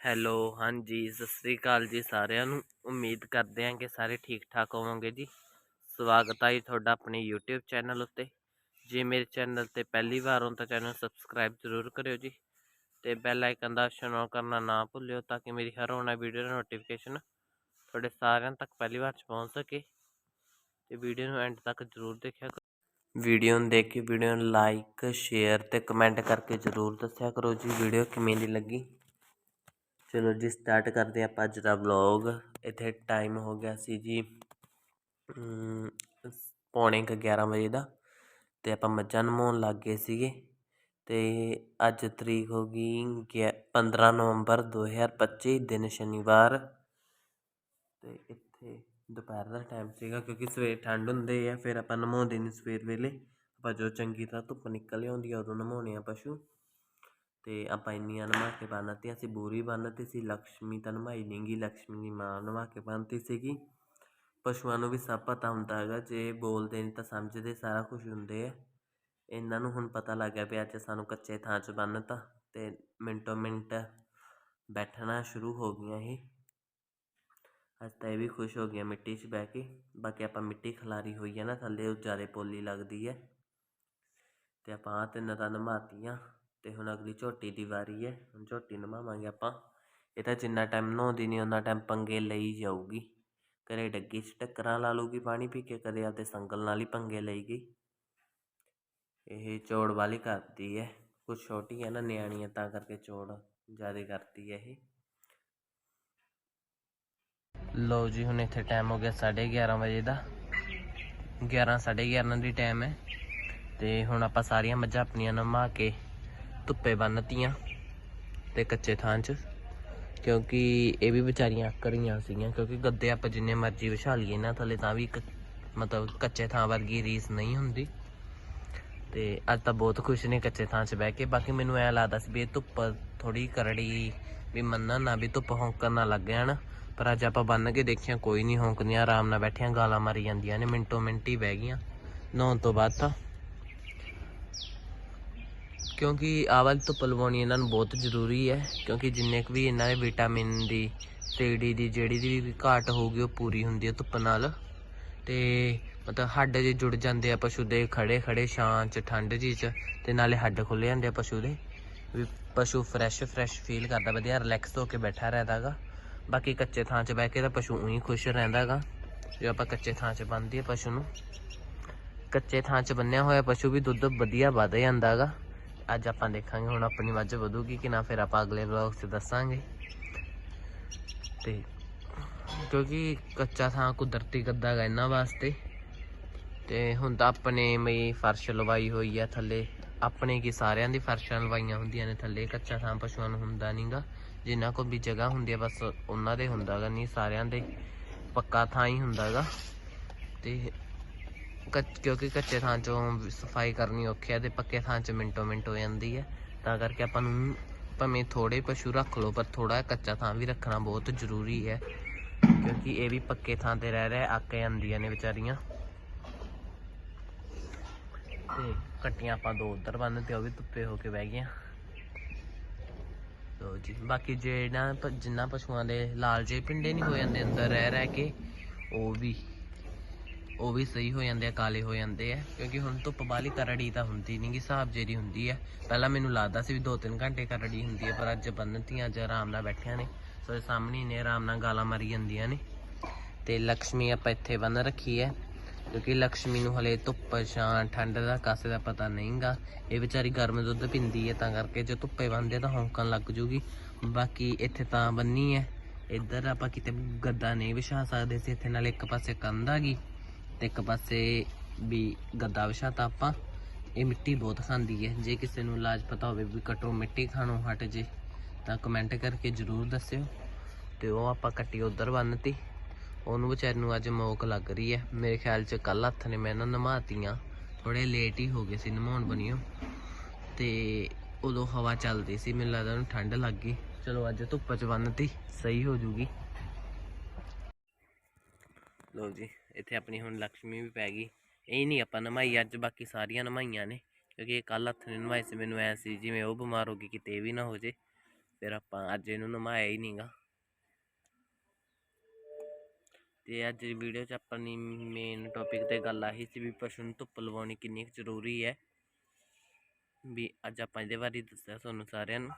Hello, ਹਾਂਜੀ, ਸਤਿ ਸ੍ਰੀ ਅਕਾਲ ਜੀ ਸਾਰਿਆਂ ਨੂੰ। ਉਮੀਦ ਕਰਦੇ ਹਾਂ ਕਿ ਸਾਰੇ ਠੀਕ ਠਾਕ ਹੋਵੋਗੇ ਜੀ। ਸਵਾਗਤ ਹੈ ਜੀ ਤੁਹਾਡਾ ਆਪਣੇ YouTube ਚੈਨਲ ਉੱਤੇ। ਜੇ ਮੇਰੇ ਚੈਨਲ ਤੇ ਪਹਿਲੀ ਵਾਰ ਹੋ ਤਾਂ ਚੈਨਲ ਸਬਸਕ੍ਰਾਈਬ ਜ਼ਰੂਰ ਕਰਿਓ ਜੀ। ਤੇ ਬੈਲ ਆਈਕਨ ਦਾ ਆਪਸ਼ਨ ਔਨ ਕਰਨਾ ਨਾ ਭੁੱਲਿਓ ਤਾਂ ਕਿ ਮੇਰੀ ਹਰ ਆਉਣਾ ਵੀਡੀਓ ਦਾ ਨੋਟੀਫਿਕੇਸ਼ਨ ਤੁਹਾਡੇ ਸਾਰਿਆਂ ਤੱਕ ਪਹਿਲੀ ਵਾਰ 'ਚ ਪਹੁੰਚ ਸਕੇ। ਤੇ ਵੀਡੀਓ ਨੂੰ ਐਂਡ ਤੱਕ ਜ਼ਰੂਰ ਦੇਖਿਆ ਕਰੋ। ਵੀਡੀਓ ਨੂੰ ਦੇਖ ਕੇ ਵੀਡੀਓ ਨੂੰ ਲਾਈਕ ਸ਼ੇਅਰ ਤੇ ਕਮੈਂਟ ਕਰਕੇ ਜ਼ਰੂਰ ਦੱਸਿਆ ਕਰੋ ਜੀ ਵੀਡੀਓ ਕਿਵੇਂ ਦੀ ਲੱਗੀ। ਚਲੋ ਜੀ ਸਟਾਰਟ ਕਰਦੇ ਆਪਾਂ ਅੱਜ ਦਾ ਵਲੌਗ ਇੱਥੇ ਟਾਈਮ ਹੋ ਗਿਆ ਸੀ ਜੀ ਪੌਣੇ ਕੁ 11 ਵਜੇ ਦਾ। ਤੇ ਆਪਾਂ ਮੱਝਾਂ ਨਮਾਉਣ ਲੱਗ ਗਏ ਸੀਗੇ। ਤੇ ਅੱਜ ਤਰੀਕ ਹੋ ਗਈ ਗਿਆ- 15 ਨਵੰਬਰ 2025 ਦਿਨ ਸ਼ਨੀਵਾਰ। ਤੇ ਇੱਥੇ ਦੁਪਹਿਰ ਦਾ ਟਾਈਮ ਸੀਗਾ, ਕਿਉਂਕਿ ਸਵੇਰ ਠੰਡ ਹੁੰਦੇ ਆ, ਫਿਰ ਆਪਾਂ ਨਮਾਉਂਦੇ ਨਹੀਂ ਸਵੇਰ ਵੇਲੇ। ਆਪਾਂ ਜੋ ਚੰਗੀ ਤਰ੍ਹਾਂ ਧੁੱਪ ਨਿਕਲ ਆਉਂਦੀ ਆ, ਉਦੋਂ ਨਮਾਉਣੇ ਆ ਪਸ਼ੂ। ਅਤੇ ਆਪਾਂ ਇੰਨੀਆਂ ਨਵਾ ਕੇ ਬੰਨ ਦਿੱਤੀਆਂ ਸੀ, ਬੋਰੀ ਬੰਨ ਦਿੱਤੀ ਸੀ, ਲਕਸ਼ਮੀ ਤਾਂ ਨਵਾਈ ਨਹੀਂ ਗੀ, ਲਕਸ਼ਮੀ ਦੀ ਮਾਂ ਨਵਾ ਕੇ ਬੰਨਤੀ ਸੀਗੀ। ਪਸ਼ੂਆਂ ਨੂੰ ਵੀ ਸਭ ਪਤਾ ਹੁੰਦਾ ਹੈਗਾ, ਜੇ ਬੋਲਦੇ ਨਹੀਂ ਤਾਂ ਸਮਝਦੇ, ਸਾਰਾ ਕੁਝ ਹੁੰਦੇ ਆ। ਇਹਨਾਂ ਨੂੰ ਹੁਣ ਪਤਾ ਲੱਗ ਗਿਆ ਵੀ ਅੱਜ ਸਾਨੂੰ ਕੱਚੇ ਥਾਂ 'ਚ ਬੰਨਤਾ ਅਤੇ ਮਿੰਟੋ ਮਿੰਟ ਬੈਠਣਾ ਸ਼ੁਰੂ ਹੋ ਗਈਆਂ ਹੀ ਅੱਜ ਤਾਂ ਇਹ ਵੀ ਖੁਸ਼ ਹੋ ਗਈਆਂ ਮਿੱਟੀ 'ਚ ਬਹਿ ਕੇ। ਬਾਕੀ ਆਪਾਂ ਮਿੱਟੀ ਖਲਾਰੀ ਹੋਈ ਹੈ ਨਾ, ਥੱਲੇ ਉਹ ਜ਼ਿਆਦਾ ਪੋਲੀ ਲੱਗਦੀ ਹੈ। ਅਤੇ ਆਪਾਂ ਆਹ ਤਿੰਨ ਤਾਂ ਨਮਾਤੀਆਂ। ਅਤੇ ਹੁਣ ਅਗਲੀ ਝੋਟੀ ਦੀ ਵਾਰੀ ਹੈ। ਹੁਣ ਝੋਟੀ ਨਮਾਵਾਂਗੇ ਆਪਾਂ। ਇਹ ਤਾਂ ਜਿੰਨਾ ਟਾਈਮ ਨਹਾਉਂਦੀ ਨਹੀਂ ਉਹਨਾਂ ਟਾਈਮ ਪੰਗੇ ਲਈ ਜਾਊਗੀ। ਕਦੇ ਡੱਗੀ 'ਚ ਟੱਕਰਾਂ ਲਾ ਲੂਗੀ ਪਾਣੀ ਪੀ ਕੇ, ਕਦੇ ਆਪਦੇ ਸੰਗਲ ਨਾਲ ਹੀ ਪੰਗੇ ਲਈ ਗਈ। ਇਹ ਚੌੜ ਵਾਲੀ ਕਰਦੀ ਹੈ। ਕੁਛ ਛੋਟੀ ਹੈ ਨਾ ਨਿਆਣੀ ਹੈ ਤਾਂ ਕਰਕੇ ਚੌੜ ਜ਼ਿਆਦਾ ਕਰਦੀ ਹੈ ਇਹ। ਲਓ ਜੀ, ਹੁਣ ਇੱਥੇ ਟਾਈਮ ਹੋ ਗਿਆ 11:30 ਵਜੇ ਦਾ। 11 11:30 ਦੀ ਟਾਈਮ ਹੈ। ਤੇ ਹੁਣ ਆਪਾਂ ਸਾਰੀਆਂ ਮੱਝਾਂ ਆਪਣੀਆਂ ਨਮਾ ਕੇ ਧੁੱਪੇ ਬੰਨਤੀਆਂ ਤੇ ਕੱਚੇ ਥਾਂ 'ਚ, ਕਿਉਂਕਿ ਇਹ ਵੀ ਵਿਚਾਰੀਆਂ ਅੱਕ ਰਹੀਆਂ ਸੀਗੀਆਂ, ਕਿਉਂਕਿ ਗੱਦੇ ਆਪਾਂ ਜਿੰਨੇ ਮਰਜ਼ੀ ਵਿਛਾ ਲਈਏ ਨਾ, ਥੱਲੇ ਤਾਂ ਵੀ ਇੱਕ ਮਤਲਬ ਕੱਚੇ ਥਾਂ ਵਰਗੀ ਰੀਸ ਨਹੀਂ ਹੁੰਦੀ। ਤੇ ਅੱਜ ਤਾਂ ਬਹੁਤ ਖੁਸ਼ ਨੇ ਕੱਚੇ ਥਾਂ 'ਚ ਬਹਿ ਕੇ, ਬਾਕੀ ਮੈਨੂੰ ਐ ਲੱਗਦਾ ਸੀ ਵੀ ਇਹ ਧੁੱਪ ਥੋੜੀ ਕਰੜੀ ਵੀ ਮੰਨਣ ਨਾ ਵੀ ਧੁੱਪ ਹੌਂਕਣ ਨਾ ਲੱਗ ਜਾਣ, ਪਰ ਅੱਜ ਆਪਾਂ ਬੰਨ ਕੇ ਦੇਖਿਆ ਕੋਈ ਨਹੀਂ ਹੌਂਕਦੀਆਂ, ਆਰਾਮ ਨਾਲ ਬੈਠੀਆਂ, ਗਾਲਾਂ ਮਾਰੀ ਜਾਂਦੀਆਂ ਨੇ, ਮਿੰਟੋ ਮਿੰਟ ਹੀ ਬਹਿ ਗਈਆਂ। ਨਹਾਉਣ ਤੋਂ ਬਾਅਦ ਤਾਂ ਕਿਉਂਕਿ ਆਵਾਜ਼ ਵਾਲੀ ਧੁੱਪ ਲਵਾਉਣੀ ਇਹਨਾਂ ਨੂੰ ਬਹੁਤ ਜ਼ਰੂਰੀ ਹੈ, ਕਿਉਂਕਿ ਜਿੰਨੇ ਕੁ ਵੀ ਇਹਨਾਂ ਦੇ ਵਿਟਾਮਿਨ ਦੀ ਤੇ ਡੀ ਦੀ, ਜਿਹੜੀ ਦੀ ਵੀ ਘਾਟ ਹੋਊਗੀ ਉਹ ਪੂਰੀ ਹੁੰਦੀ ਹੈ ਧੁੱਪ ਨਾਲ। ਤੇ ਮਤਲਬ ਹੱਡ ਜੇ ਜੁੜ ਜਾਂਦੇ ਆ ਪਸ਼ੂ ਦੇ ਖੜੇ ਖੜੇ ਛਾਂ ਚ, ਠੰਡ ਜੀ ਚ, ਤੇ ਨਾਲੇ ਹੱਡ ਖੁੱਲ ਜਾਂਦੇ ਆ ਪਸ਼ੂ ਦੇ। ਵੀ ਪਸ਼ੂ ਫਰੈਸ਼ ਫਰੈਸ਼ ਫੀਲ ਕਰਦਾ, ਵਧੀਆ ਰਿਲੈਕਸ ਹੋ ਕੇ ਬੈਠਾ ਰਹਿੰਦਾਗਾ ਬਾਕੀ ਕੱਚੇ ਥਾਂ 'ਚ ਬਹਿ ਕੇ ਤਾਂ ਪਸ਼ੂ ਉਹੀ ਖੁਸ਼ ਰਹਿੰਦਾਗਾ ਜੇ ਆਪਾਂ ਕੱਚੇ ਥਾਂ 'ਚ ਬੰਨ੍ਹਦੀਏ ਪਸ਼ੂ ਨੂੰ। ਕੱਚੇ ਥਾਂ 'ਚ ਬੰਨਿਆ ਹੋਇਆ ਪਸ਼ੂ ਵੀ ਦੁੱਧ ਵਧੀਆ ਵਧ ਜਾਂਦਾਗਾ ਅੱਜ ਆਪਾਂ ਦੇਖਾਂਗੇ ਹੁਣ ਆਪਣੀ ਮੱਝ ਵਧੂਗੀ ਕਿ ਨਾ, ਫਿਰ ਆਪਾਂ ਅਗਲੇ ਵਲੌਗ 'ਚ ਦੱਸਾਂਗੇ। ਤੇ ਕਿਉਂਕਿ ਕੱਚਾ ਥਾਂ ਕੁਦਰਤੀ ਗੱਦਾ ਗਾ ਇਹਨਾਂ ਵਾਸਤੇ। ਤੇ ਹੁਣ ਤਾਂ ਆਪਣੇ ਮਈ ਫਰਸ਼ ਲਵਾਈ ਹੋਈ ਆ ਥੱਲੇ। ਆਪਣੇ ਕੀ ਸਾਰਿਆਂ ਦੀ ਫਰਸ਼ਾਂ ਲਵਾਈਆਂ ਹੁੰਦੀਆਂ ਨੇ ਥੱਲੇ। ਕੱਚਾ ਥਾਂ ਪਸ਼ੂਆਂ ਨੂੰ ਹੁੰਦਾ ਨਹੀਂਗਾ ਜਿਨ੍ਹਾਂ ਕੋਲ ਵੀ ਜਗ੍ਹਾ ਹੁੰਦੀ ਆ, ਬਸ ਉਹਨਾਂ ਦੇ ਹੁੰਦਾਗਾ ਨਹੀਂ ਸਾਰਿਆਂ ਦੇ ਪੱਕਾ ਥਾਂ ਹੀ ਹੁੰਦਾਗਾ। ਤੇ ਕੱਚ ਕਿਉਂਕਿ ਕੱਚੇ ਥਾਂ 'ਚੋਂ ਸਫ਼ਾਈ ਕਰਨੀ ਔਖੀ ਹੈ ਤੇ ਪੱਕੇ ਥਾਂ 'ਚ ਮਿੰਟੋ ਮਿੰਟ ਹੋ ਜਾਂਦੀ ਹੈ ਤਾਂ ਕਰਕੇ ਆਪਾਂ ਨੂੰ ਭਾਵੇਂ ਥੋੜੇ ਪਸ਼ੂ ਰੱਖ ਲਓ, ਪਰ ਥੋੜਾ ਕੱਚਾ ਥਾਂ ਵੀ ਰੱਖਣਾ ਬਹੁਤ ਜ਼ਰੂਰੀ ਹੈ ਕਿਉਂਕਿ ਇਹ ਵੀ ਪੱਕੇ ਥਾਂ ਤੇ ਰਹਿ ਰਹਿ ਅੱਕ ਜਾਂਦੀਆਂ ਨੇ ਵਿਚਾਰੀਆਂ। ਤੇ ਕੱਟੀਆਂ ਆਪਾਂ ਦੋ ਉਧਰ ਬੰਨ ਤੇ ਉਹ ਵੀ ਧੁੱਪੇ ਹੋ ਕੇ ਬਹਿ ਗਈਆਂ। ਲੋ ਜੀ, ਬਾਕੀ ਜਿਹੜਾ ਪ- ਜਿੰਨਾ ਪਸ਼ੂਆਂ ਦੇ ਲਾਲ ਜੇ ਪਿੰਡੇ ਨਹੀਂ ਹੋ ਜਾਂਦੇ ਅੰਦਰ ਰਹਿ ਰਹਿ ਕੇ, ਉਹ ਵੀ ਉਹ ਵੀ ਸਹੀ ਹੋ ਜਾਂਦੇ ਆ, ਕਾਲੇ ਹੋ ਜਾਂਦੇ ਆ, ਕਿਉਂਕਿ ਹੁਣ ਧੁੱਪ ਬਾਲੀ ਕਰੜੀ ਤਾਂ ਹੁੰਦੀ ਨਹੀਂ ਕਿ ਸਾਹਬ ਜਿਹੜੀ ਹੁੰਦੀ ਆ। ਪਹਿਲਾਂ ਮੈਨੂੰ ਲੱਗਦਾ ਸੀ ਵੀ 2-3 ਘੰਟੇ ਕਰੜੀ ਹੁੰਦੀ ਆ, ਪਰ ਅੱਜ ਬੰਨਤੀਆਂ ਅੱਜ ਆਰਾਮ ਨਾਲ ਬੈਠਿਆਂ ਨੇ, ਸੋ ਇਹ ਸਾਹਮਣੇ ਨੇ, ਆਰਾਮ ਨਾਲ ਗਾਲਾਂ ਮਾਰੀ ਜਾਂਦੀਆਂ ਨੇ। ਤੇ ਲక్ష్ਮੀ ਆਪਾਂ ਇੱਥੇ ਬੰਨ ਰੱਖੀ ਐ ਕਿਉਂਕਿ ਲక్ష్ਮੀ ਨੂੰ ਹਲੇ ਧੁੱਪ ਛਾਂ ਠੰਡ ਦਾ ਕਾਸੇ ਦਾ ਪਤਾ ਨਹੀਂ ਗਾ ਇਹ ਵਿਚਾਰੀ ਗਰਮ ਦੁੱਧ ਪਿੰਦੀ ਐ ਤਾਂ ਕਰਕੇ ਜੇ ਧੁੱਪੇ ਬੰਦੇ ਤਾਂ ਹੌਂਕਣ ਲੱਗ ਜੂਗੀ। ਬਾਕੀ ਇੱਥੇ ਤਾਂ ਬੰਨੀ ਐ ਇੱਧਰ ਆਪਾਂ ਕਿਤੇ ਗੱਦਾ ਨਹੀਂ ਵਿਛਾ ਸਕਦੇ ਸੀ, ਇੱਥੇ ਨਾਲ ਇੱਕ ਪਾਸੇ ਕੰਧ ਆ ਗਈ। ਤੇ ਇੱਕ ਪਾਸੇ ਵੀ ਗੱਦਾ ਵਿਛਾਤਾ ਆਪਾਂ। ਇਹ ਮਿੱਟੀ ਬਹੁਤ ਖਾਂਦੀ ਹੈ। ਜੇ ਕਿਸੇ ਨੂੰ ਇਲਾਜ ਪਤਾ ਹੋਵੇ ਵੀ ਕਟੋ ਮਿੱਟੀ ਖਾਣੋਂ ਹਟ ਜੇ, ਤਾਂ ਕਮੈਂਟ ਕਰਕੇ ਜਰੂਰ ਦੱਸਿਓ। ਤੇ ਉਹ ਆਪਾਂ ਕੱਟੀ ਉਧਰ ਬੰਨਤੀ। ਉਹਨੂੰ ਵਿਚਾਰੇ ਨੂੰ ਅੱਜ ਮੌਕ ਲੱਗ ਰਹੀ ਹੈ। ਮੇਰੇ ਖਿਆਲ ਚ ਕੱਲ ਹੱਥ ਨੇ ਮੈਂ ਨਾ ਨਮਾਤੀਆਂ। ਥੋੜੇ ਲੇਟ ਹੀ ਹੋ ਗਏ ਸੀ, ਨਮਾਉਣ ਬਣੀਓ। ਤੇ ਉਦੋਂ ਹਵਾ ਚੱਲਦੀ ਸੀ, ਮੈਨੂੰ ਲੱਗਦਾ ਉਹਨੂੰ ਠੰਡ ਲੱਗ ਗਈ। ਚਲੋ ਅੱਜ ਧੁੱਪ ਚ ਬੰਨਤੀ, ਸਹੀ ਹੋ ਜੂਗੀ। ਲੋ ਜੀ। ਇੱਥੇ ਆਪਣੀ ਹੁਣ ਲక్ష్ਮੀ ਵੀ ਪੈ ਗਈ। ਇਹ ਨਹੀਂ ਆਪਾਂ ਨਮਾਈ, ਅੱਜ ਬਾਕੀ ਸਾਰੀਆਂ ਨਮਾਈਆਂ ਨੇ, ਕਿਉਂਕਿ ਇਹ ਕੱਲ ਹੱਥ ਨੇ ਨਵਾਈ ਸੀ, ਮੈਨੂੰ ਐ ਸੀ ਜਿਵੇਂ ਉਹ ਬਿਮਾਰ ਹੋ ਗਈ ਕਿਤੇ ਇਹ ਵੀ ਨਾ ਹੋ ਜੇ, ਫਿਰ ਆਪਾਂ ਅੱਜ ਇਹਨੂੰ ਨਮਾਇਆ ਹੀ ਨਹੀਂਗਾ ਤੇ ਅੱਜ ਦੀ ਵੀਡੀਓ 'ਚ ਆਪਣੀ ਮੇਨ ਟੌਪਿਕ ਤੇ ਗੱਲ ਆਹੀ ਸੀ ਵੀ ਪਸ਼ੂ ਨੂੰ ਧੁੱਪ ਲਵਾਉਣੀ ਕਿੰਨੀ ਕੁ ਜ਼ਰੂਰੀ ਹੈ। ਵੀ ਅੱਜ ਆਪਾਂ ਇਹਦੇ ਬਾਰੇ ਦੱਸਿਆ ਤੁਹਾਨੂੰ ਸਾਰਿਆਂ ਨੂੰ।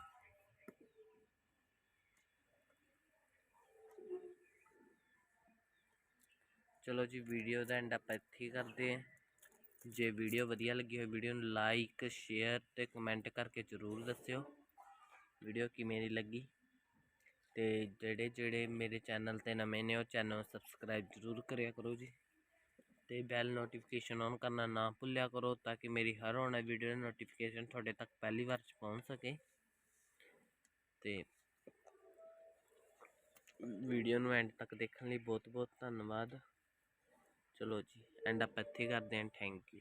ਚਲੋ ਜੀ ਵੀਡੀਓ ਦਾ ਐਂਡ ਆਪਾਂ ਇੱਥੇ ਕਰਦੇ ਹਾਂ। ਜੇ ਵੀਡੀਓ ਵਧੀਆ ਲੱਗੀ ਹੋਵੇ ਵੀਡੀਓ ਨੂੰ ਲਾਈਕ ਸ਼ੇਅਰ ਤੇ ਕਮੈਂਟ ਕਰਕੇ ਜ਼ਰੂਰ ਦੱਸਿਓ। ਵੀਡੀਓ ਕਿਵੇਂ ਦੀ ਲੱਗੀ? ਤੇ ਜਿਹੜੇ ਜਿਹੜੇ ਮੇਰੇ ਚੈਨਲ ਤੇ ਨਵੇਂ ਨੇ, ਉਹ ਚੈਨਲ ਨੂੰ ਸਬਸਕ੍ਰਾਈਬ ਜ਼ਰੂਰ ਕਰਿਆ ਕਰੋ ਜੀ। ਤੇ ਬੈਲ ਨੋਟੀਫਿਕੇਸ਼ਨ ਔਨ ਕਰਨਾ ਨਾ ਭੁੱਲਿਆ ਕਰੋ, ਤਾਂ ਕਿ ਮੇਰੀ ਹਰ ਆਉਣ ਵਾਲੀ ਵੀਡੀਓ ਦੀ ਨੋਟੀਫਿਕੇਸ਼ਨ ਤੁਹਾਡੇ ਤੱਕ ਪਹਿਲੀ ਵਾਰ ਚ ਪਹੁੰਚ ਸਕੇ। ਤੇ ਵੀਡੀਓ ਨੂੰ ਐਂਡ ਤੱਕ ਦੇਖਣ ਲਈ ਬਹੁਤ ਬਹੁਤ ਧੰਨਵਾਦ। ਚਲੋ ਜੀ ਐਂਡ ਆਪਾਂ ਇੱਥੇ ਕਰਦੇ ਹਾਂ ਥੈਂਕ ਯੂ